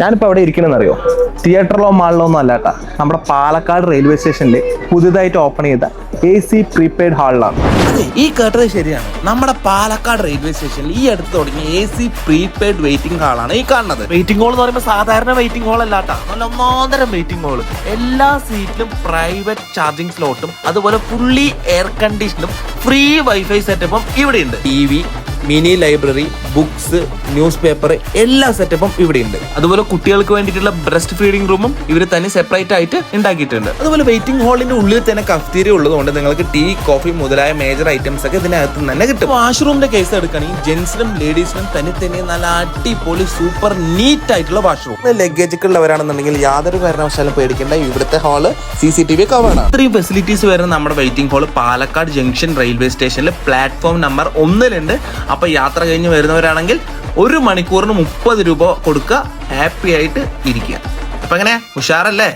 ഞാനിപ്പോൾ അവിടെ ഇരിക്കണമെന്ന് അറിയോ തിയേറ്ററിലോ മാളിലോ ഒന്നും അല്ലാട്ട. നമ്മുടെ പാലക്കാട് റെയിൽവേ സ്റ്റേഷനിൽ പുതുതായിട്ട് ഓപ്പൺ ചെയ്ത എ സി പ്രീപെയ്ഡ് ഹാളിലാണ് ഈ കേട്ടത് ശരിയാണ്. നമ്മുടെ പാലക്കാട് റെയിൽവേ സ്റ്റേഷനിൽ ഈ അടുത്ത് തുടങ്ങിയ എ സി പ്രീപെയ്ഡ് വെയിറ്റിംഗ് ഹാളാണ് ഈ കാണുന്നത്. വെയിറ്റിംഗ് ഹോൾ എന്ന് പറയുമ്പോൾ സാധാരണ വെയിറ്റിംഗ് ഹോൾ അല്ലാട്ടാ. നല്ല ഒന്നാന്തരം വെയിറ്റിംഗ് ഹോൾ എല്ലാ സീറ്റിലും പ്രൈവറ്റ് ചാർജിംഗ് സ്ലോട്ടും അതുപോലെ ഫുള്ളി എയർ കണ്ടീഷനും ഫ്രീ വൈഫൈ സെറ്റപ്പും ഇവിടെ ഉണ്ട് T V mini library books newspaper എല്ലാ സെറ്റപ്പും ഇവിടെ ഉണ്ട് അതുപോലെ കുട്ടികൾക്ക് വേണ്ടിയിട്ടുള്ള ബ്രസ്റ്റ് ഫീഡിംഗ് റൂമും ഇവർ തന്നെ സെപ്പറേറ്റ് ആയിട്ട് ഉണ്ടാക്കിയിട്ടുണ്ട്. അതുപോലെ വെയിറ്റിംഗ് ഹാളിന്റെ ഉള്ളിൽ തന്നെ കഫ്തീരി ഉള്ളതുകൊണ്ട് നിങ്ങൾക്ക് ടീ കോഫി മുതലായ മേജർ ഐറ്റംസ് ഒക്കെ ഇതിനകത്ത് തന്നെ കിട്ടും. വാഷ്റൂമിന്റെ കേസ് എടുക്കുകയാണെങ്കിൽ ജെന്റ്സിനും ലേഡീസിനും തന്നെ തന്നെ നല്ല അടിപൊളി സൂപ്പർ നീറ്റ് ആയിട്ടുള്ള വാഷ്റൂം ലഗേജ് ഒക്കെ ഉള്ളവരാണെന്നുണ്ടെങ്കിൽ യാതൊരു കാരണവശാലും പേടിക്കേണ്ട ഇവിടുത്തെ hall C C T V കവറാണ് ഇത്രയും ഫെസിലിറ്റീസ് വരുന്ന നമ്മുടെ waiting hall Palakkad junction railway സ്റ്റേഷനിൽ പ്ലാറ്റ്ഫോം നമ്പർ ഒന്നിലുണ്ട്. അപ്പൊ യാത്ര കഴിഞ്ഞ് വരുന്നവരാണെങ്കിൽ ഒരു മണിക്കൂറിന് മുപ്പത് രൂപ കൊടുക്കുക ഹാപ്പി ആയിട്ട് ഇരിക്കുക. അപ്പൊ എങ്ങനെ? ഉഷാറല്ലേ?